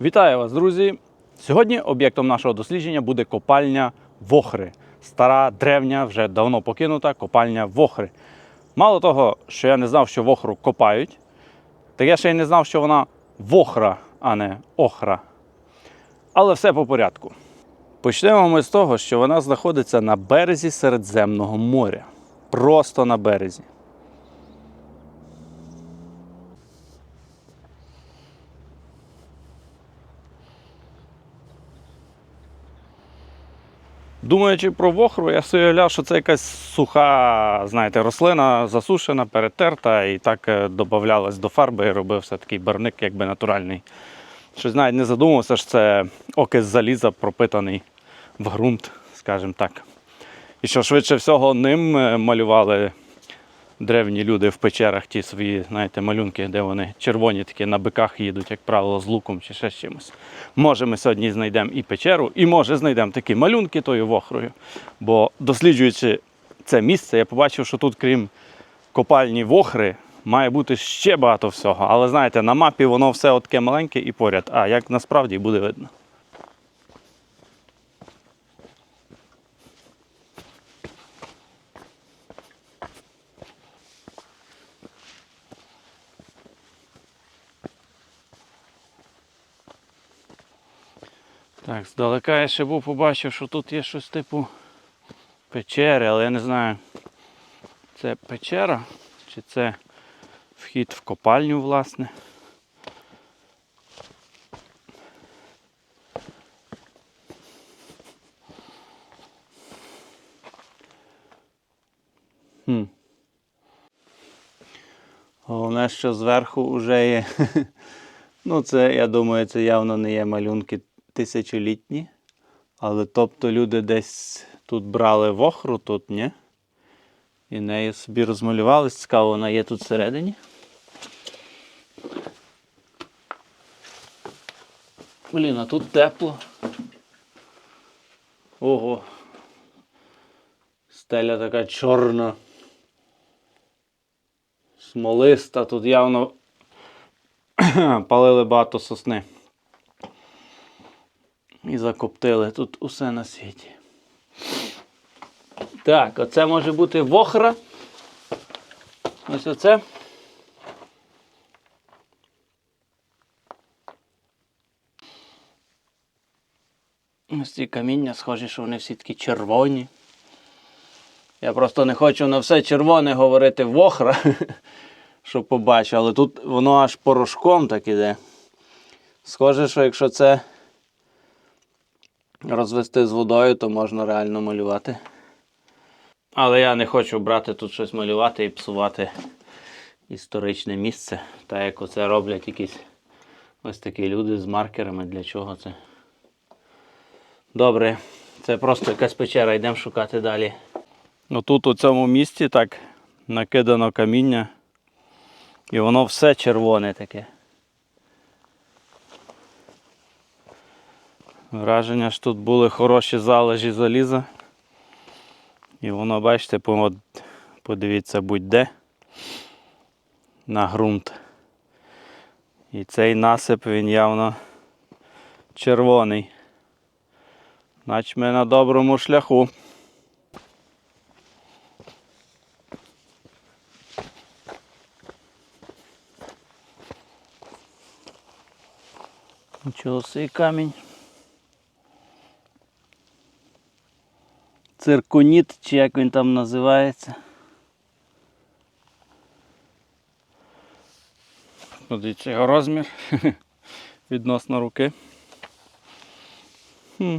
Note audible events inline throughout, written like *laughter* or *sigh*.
Вітаю вас, друзі! Сьогодні об'єктом нашого дослідження буде копальня Вохри. Стара, древня, вже давно покинута копальня Вохри. Мало того, що я не знав, що вохру копають, так я ще й не знав, що вона вохра, а не охра. Але все по порядку. Почнемо ми з того, що вона знаходиться на березі Середземного моря. Просто на березі. Думаючи про вохру, я собі уявляв, що це якась суха, знаєте, рослина засушена, перетерта, і так е, додавалась до фарби і робився такий барник, якби натуральний. Щось навіть не задумався, що це окис заліза пропитаний в ґрунт, скажімо так. І що швидше всього ним е, малювали древні люди в печерах ті свої, знаєте, малюнки, де вони червоні такі на биках їдуть, як правило, з луком чи ще з чимось. Може, ми сьогодні знайдемо і печеру, і може знайдемо такі малюнки тою вохрою. Бо досліджуючи це місце, я побачив, що тут, крім копальні вохри, має бути ще багато всього. Але знаєте, на мапі воно все таке маленьке і поряд. А як насправді буде видно. Так, здалека я ще був побачив, що тут є щось типу печери, але я не знаю, це печера чи це вхід в копальню, власне. Хм. Головне, що зверху вже є. *laughs* Ну, це, я думаю, це явно не є малюнки тисячолітні. Але тобто люди десь тут брали вохру, тут ні. І нею собі розмалювали. Цікаво, вона є тут всередині. Блін, а тут тепло. Ого. Стеля така чорна. Смолиста, тут явно *coughs* палили багато сосни. І закоптили тут усе на світі. Так, оце може бути вохра. Ось оце. Ось ці каміння схожі, що вони всі такі червоні. Я просто не хочу на все червоне говорити вохра, *laughs* щоб побачив, але тут воно аж порошком так іде. Схоже, що якщо це розвести з водою, то можна реально малювати. Але я не хочу брати тут щось малювати і псувати історичне місце. Так як оце роблять якісь ось такі люди з маркерами. Для чого це? Добре, це просто якась печера, йдемо шукати далі. Ну тут у цьому місці так накидано каміння. І воно все червоне таке. Враження ж тут були хороші залежі заліза. І воно, бачите, подивіться будь-де на ґрунт. І цей насип він явно червоний. Значить ми на доброму шляху. Нічого собі камінь. Цирконіт, чи як він там називається. Подивіться його розмір *laughs* відносно руки. Хм.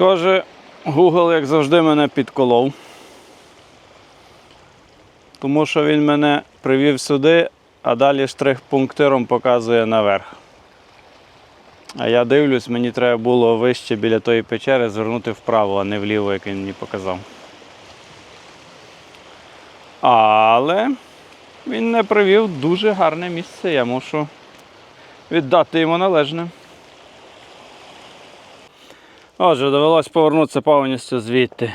Схоже, Google, як завжди, мене підколов. тому що він мене привів сюди, а далі штрих-пунктиром показує наверх. А я дивлюсь, мені треба було вище біля тої печери звернути вправо, а не вліво, як він мені показав. Але він не привів дуже гарне місце, я мушу віддати йому належне. Отже, довелось повернутися повністю звідти.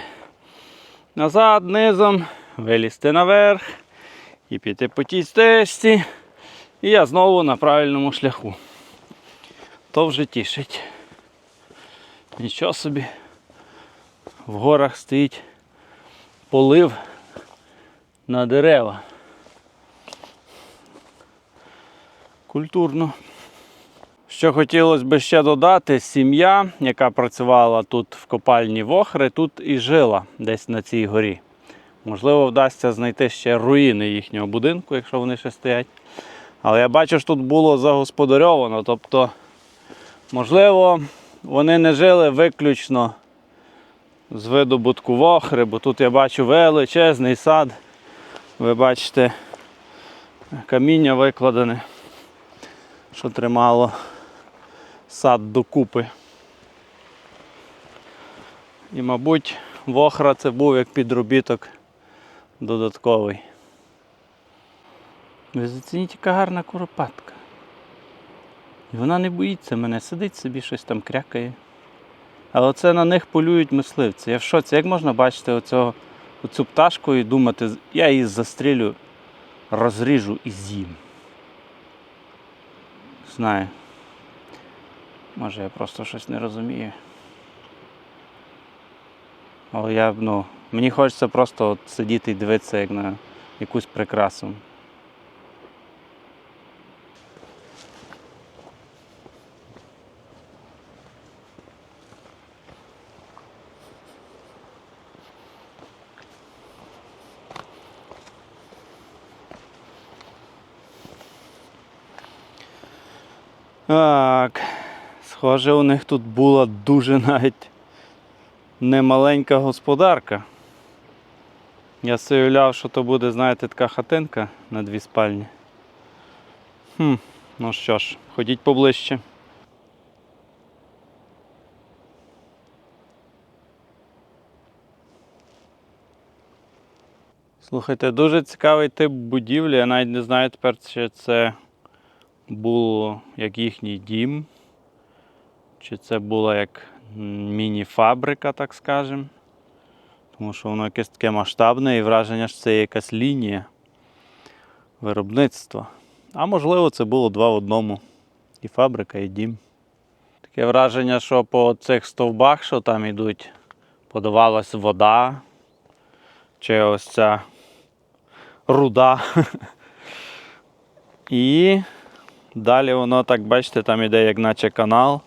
Назад, низом, вилізти наверх і піти по тій стежці. І я знову на правильному шляху. То вже тішить. Нічого собі. В горах стоїть полив на дерева. Культурно. Що хотілося б ще додати, сім'я, яка працювала тут в копальні Вохри, тут і жила десь на цій горі. Можливо, вдасться знайти ще руїни їхнього будинку, якщо вони ще стоять. Але я бачу, що тут було загосподарьовано. Тобто, можливо, вони не жили виключно з видобутку вохри, бо тут я бачу величезний сад. Ви бачите, каміння викладене, що тримало сад докупи. І, мабуть, вохра це був як підробіток додатковий. Ви зацініть, яка гарна куропатка. І вона не боїться мене, сидить собі, щось там крякає. Але це на них полюють мисливці. Я в шоці, як можна бачити оцього, оцю пташку і думати, я її застрілю, розріжу і з'їм. Знаю. Може я просто щось не розумію. Але я, ну, мені хочеться просто от сидіти і дивитися як на якусь прикрасу. Так, схоже, у них тут була дуже навіть немаленька господарка. Я уявляв, що то буде, знаєте, така хатинка на дві спальні. Хм, ну що ж, ходіть поближче. Слухайте, дуже цікавий тип будівлі. Я навіть не знаю тепер, чи це було як їхній дім, чи це була як міні-фабрика, так скажемо. Тому що воно якесь таке масштабне і враження, що це є якась лінія виробництва. А можливо, це було два в одному. І фабрика, і дім. Таке враження, що по цих стовбах, що там йдуть, подавалась вода, чи ось ця руда. *laughs* І далі воно так, бачите, там іде як наче канал.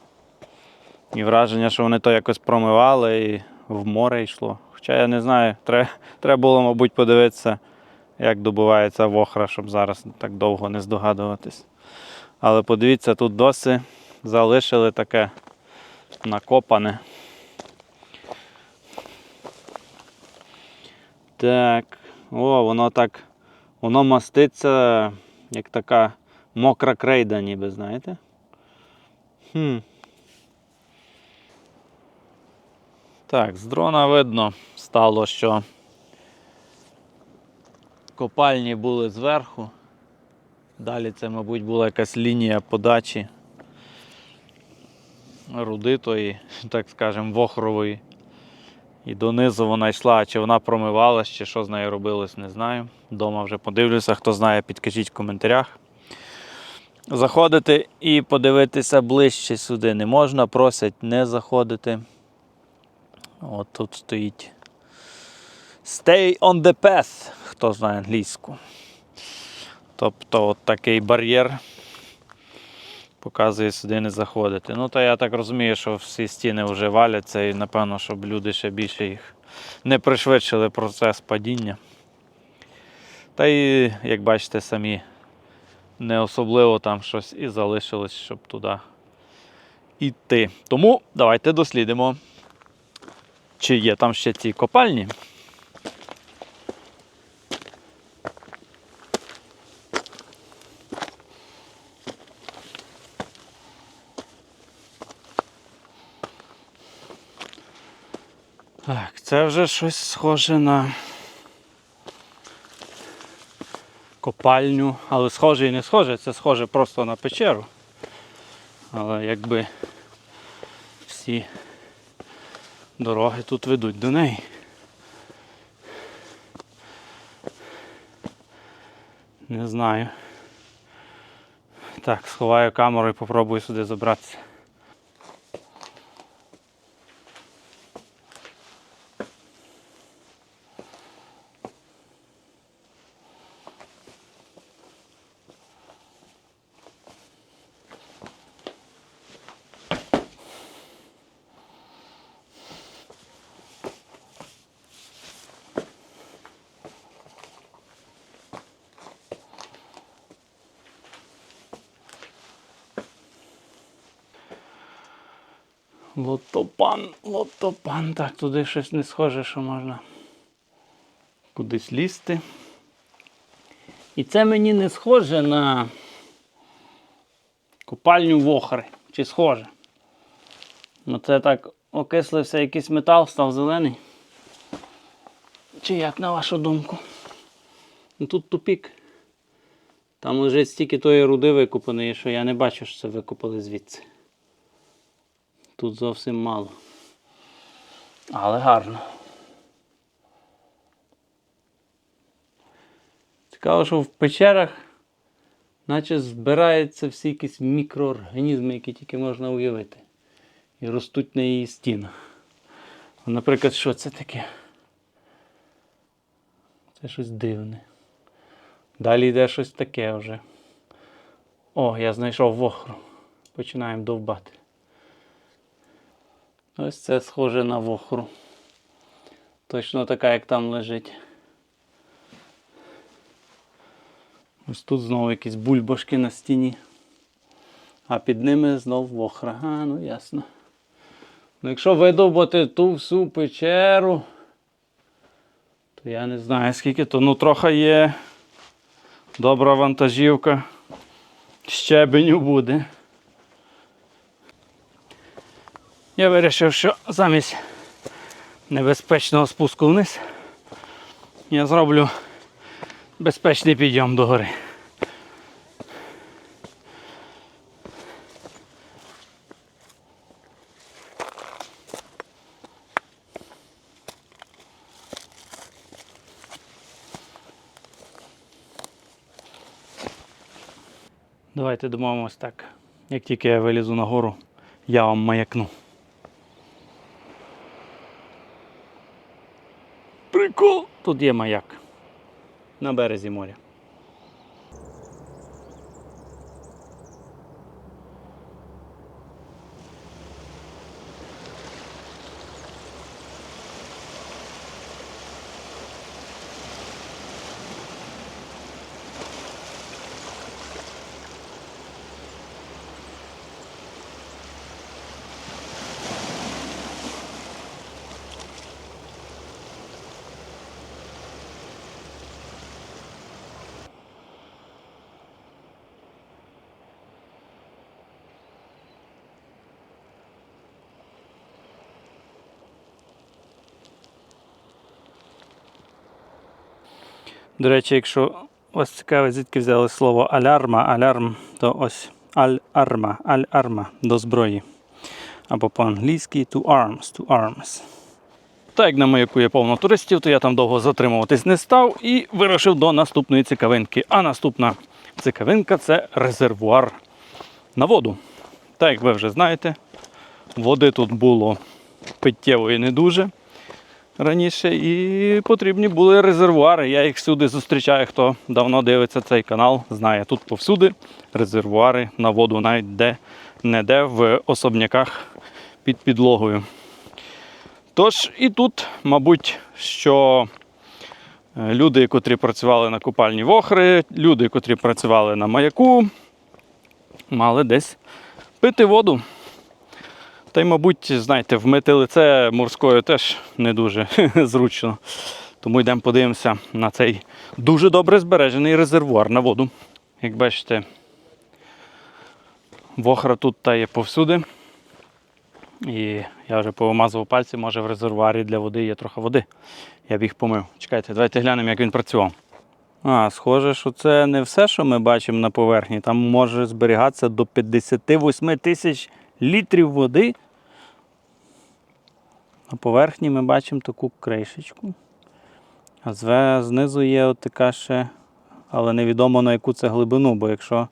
І враження, що вони то якось промивали і в море йшло. Хоча я не знаю, *laughs* треба, було, мабуть, подивитися, як добувається вохра, щоб зараз так довго не здогадуватись. Але подивіться, тут досі залишили таке накопане. Так, о, воно так, воно маститься, як така мокра крейда, ніби, знаєте? Хм. Так, з дрона видно стало, що копальні були зверху. Далі це, мабуть, була якась лінія подачі руди тої, *laughs* так скажемо, вохрової. І донизу вона йшла, чи вона промивалась, чи що з нею робилось, не знаю. Дома вже подивлюся, хто знає, підкажіть в коментарях. Заходити і подивитися ближче сюди не можна, просять не заходити. От тут стоїть Stay on the path, хто знає англійську. Тобто от такий бар'єр показує сюди не заходити. Ну, то я так розумію, що всі стіни вже валяться і напевно, щоб люди ще більше їх не пришвидшили процес падіння. Та і, як бачите, самі не особливо там щось і залишилось, щоб туди йти. Тому давайте дослідимо, чи є там ще ці копальні. Так, це вже щось схоже на копальню, але схоже і не схоже, це схоже просто на печеру. Але якби всі дороги тут ведуть до неї. Не знаю. Так, сховаю камеру і попробую сюди забратися. Лотопан, лотопан. Так, туди щось не схоже, що можна кудись лізти. І це мені не схоже на купальню вохри. Чи схоже? Ну це так окислився якийсь метал, став зелений. Чи як на вашу думку? Ну тут тупік. Там лежить стільки тої руди викопаної, що я не бачу, що це викопали звідси. Тут зовсім мало. Але гарно. Цікаво, що в печерах наче збираються всі якісь мікроорганізми, які тільки можна уявити. І ростуть на її стінах. Наприклад, що це таке? Це щось дивне. Далі йде щось таке вже. О, я знайшов вохру. Починаємо довбати. Ось це схоже на вохру. Точно така, як там лежить. Ось тут знову якісь бульбашки на стіні. А під ними знов вохра. А, ну ясно. Ну якщо видовбати ту всю печеру, то я не знаю скільки то. Ну трохи є добра вантажівка. Щебеню буде. Я вирішив, що замість небезпечного спуску вниз я зроблю безпечний підйом до гори. Давайте домовимось так. Як тільки я вилізу на гору, я вам маякну. Прикол! Тут є маяк. На березі моря. До речі, якщо вас цікавить, звідки взяли слово алярма, алярм, то ось аль-арма, аль-арма до зброї. Або по-англійськи to arms, to arms. Так як на маяку є повно туристів, то я там довго затримуватись не став і вирушив до наступної цікавинки. А наступна цікавинка це резервуар на воду. Так як ви вже знаєте, води тут було питтєвої не дуже раніше, і потрібні були резервуари. Я їх всюди зустрічаю. Хто давно дивиться цей канал, знає тут повсюди резервуари на воду, навіть де не де в особняках під підлогою. Тож і тут, мабуть, що е, люди, котрі працювали на купальні вохри, люди, котрі працювали на маяку, мали десь пити воду. Та й, мабуть, знаєте, вмити лице морською теж не дуже *laughs* зручно. Тому йдемо подивимося на цей дуже добре збережений резервуар на воду. Як бачите, вохра тут та є повсюди. І я вже повимазував пальці, може в резервуарі для води є трохи води. Я б їх помив. Чекайте, давайте глянемо, як він працював. А, схоже, що це не все, що ми бачимо на поверхні. Там може зберігатися до 58 тисяч літрів води. На поверхні ми бачимо таку кришечку. А знизу є от така ще, але невідомо на яку це глибину, бо якщо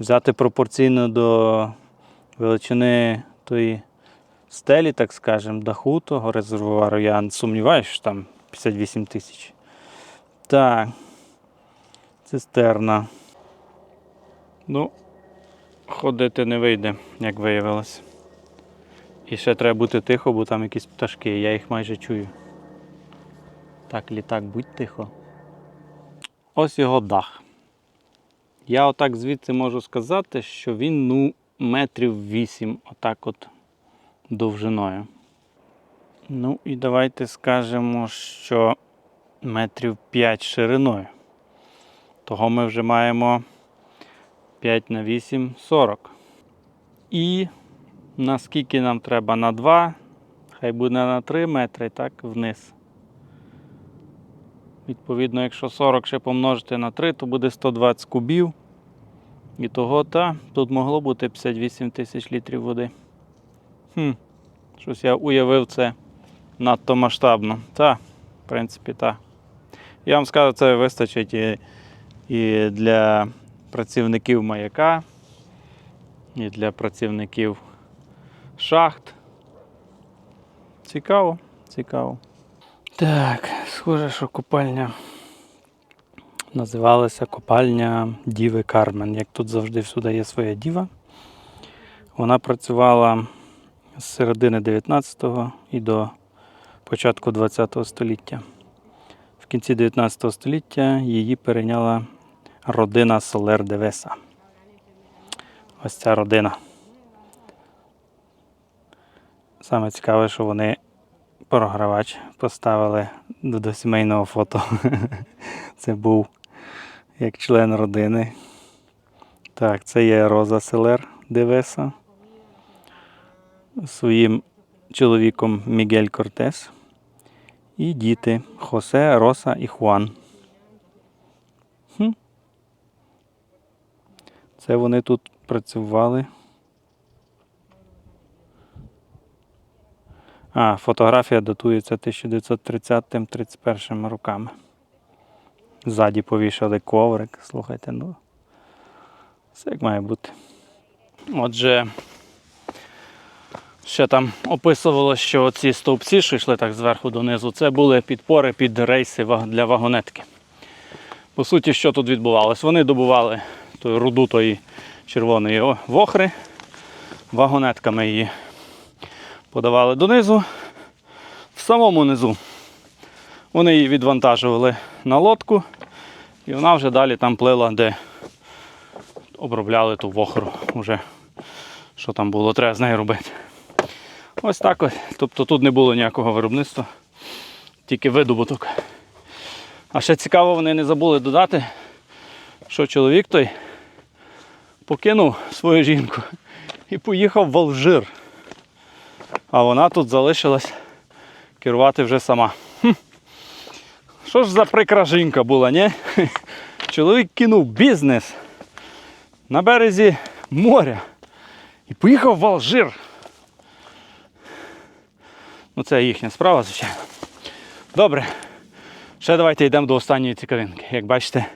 взяти пропорційно до величини тої стелі, так скажемо, даху того резервуару, я сумніваюся, що там 58 тисяч. Так. Цистерна. Ну, ходити не вийде, як виявилось. І ще треба бути тихо, бо там якісь пташки, я їх майже чую. Так, літак, будь тихо. Ось його дах. Я отак звідси можу сказати, що він ну, метрів 8, отак от довжиною. Ну і давайте скажемо, що метрів 5 шириною. Того ми вже маємо 5 на 8 40. І наскільки нам треба на 2, хай буде на 3 метри, так, вниз. Відповідно, якщо 40 ще помножити на 3, то буде 120 кубів. І того та тут могло бути 58 тисяч літрів води. Хм, щось я уявив це надто масштабно. Та, в принципі, так. Я вам скажу, це вистачить і, і для працівників маяка, і для працівників шахт. Цікаво, цікаво. Так, схоже, що купальня називалася копальня Діви Кармен. Як тут завжди всюди є своя діва. Вона працювала з середини 19-го і до початку 20-го століття. В кінці 19 століття її перейняла родина Солер де Веса. Ось ця родина. Саме цікаве, що вони програвач поставили до сімейного фото. *laughs* Це був як член родини. Так, це є Роза Селер Девеса. Своїм чоловіком Мігель Кортес. І діти Хосе, Роса і Хуан. Це вони тут працювали. А, фотографія датується 1930-31 роками. Ззаді повішали коврик. Слухайте, ну. Все як має бути. Отже, ще там описувало, що ці стовпці, що йшли так зверху донизу, це були підпори під рейси для вагонетки. По суті, що тут відбувалось? Вони добували руду тої червоної вохри, вагонетками її подавали донизу. В самому низу вони її відвантажували на лодку, і вона вже далі там плила, де обробляли ту вохру. Уже що там було, треба з нею робити. Ось так ось. Тобто тут не було ніякого виробництва, тільки видобуток. А ще цікаво, вони не забули додати, що чоловік той покинув свою жінку і поїхав в Алжир. А вона тут залишилась керувати вже сама. Що ж за прикра жінка була, ні? *laughs* Чоловік кинув бізнес на березі моря і поїхав в Алжир. Ну, це їхня справа, звичайно. Добре. Ще давайте йдемо до останньої цікавинки. Як бачите,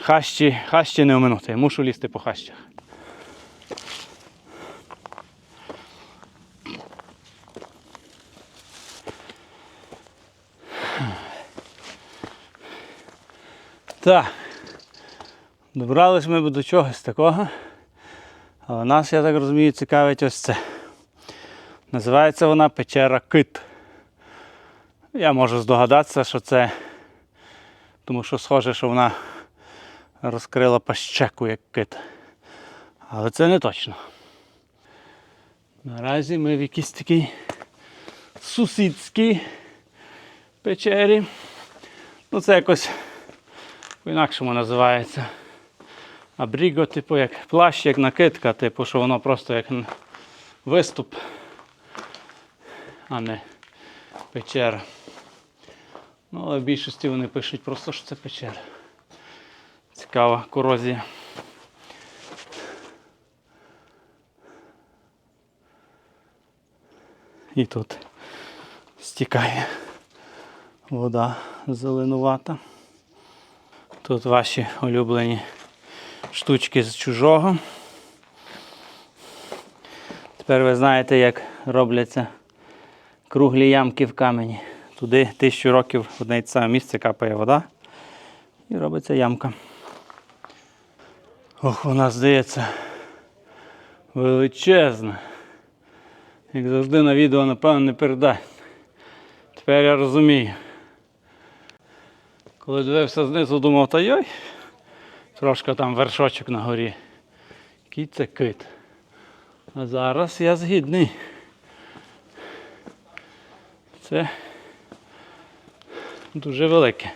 хащі, хащі не оминути. Я мушу лізти по хащах. Так. Добрались ми до чогось такого. Але нас, я так розумію, цікавить ось це. Називається вона печера Кит. Я можу здогадатися, що це, тому що схоже, що вона розкрила пащеку як кит. Але це не точно. Наразі ми в якійсь такій сусідській печері. Ну це якось по-інакшому називається. Абріго, типу, як плащ, як накидка, типу, що воно просто як виступ а не печера. Ну, але в більшості вони пишуть просто, що це печера. Цікава корозія. І тут стікає вода зеленувата. Тут ваші улюблені штучки з чужого. Тепер ви знаєте, як робляться круглі ямки в камені. Туди тисячу років одне й те саме місце капає вода і робиться ямка. Ох, вона здається величезна. Як завжди на відео, напевно, не передай. Тепер я розумію. Коли дивився знизу, думав, та йой, трошки там вершочок на горі. Який це кит. А зараз я згідний. Це дуже велике.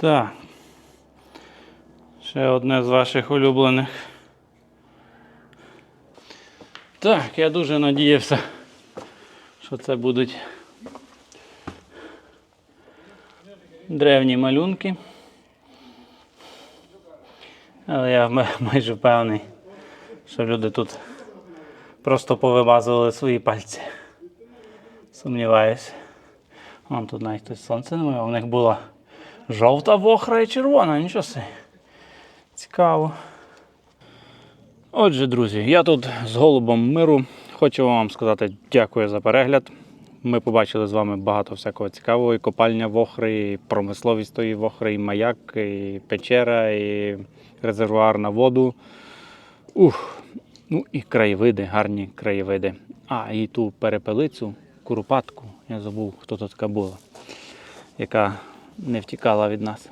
Так. Ще одне з ваших улюблених. Так, я дуже надіявся, що це будуть древні малюнки. Але я *laughs* майже впевнений, що люди тут просто повимазували свої пальці. Сумніваюся. Вон тут навіть тут сонце немає, у них була жовта вохра і червона, нічого собі. Цікаво. Отже, друзі, я тут з голубом миру. Хочу вам сказати дякую за перегляд. Ми побачили з вами багато всякого цікавого. І копальня вохри, і промисловість тої вохри, і маяк, і печера, і резервуар на воду. Ух, ну і краєвиди, гарні краєвиди. А, і ту перепелицю, куропатку. Я забув, хто тут така була, яка не втікала від нас.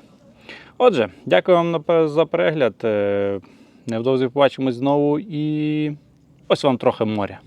Отже, дякую вам за перегляд. Е, Невдовзі побачимось знову і ось вам трохи моря.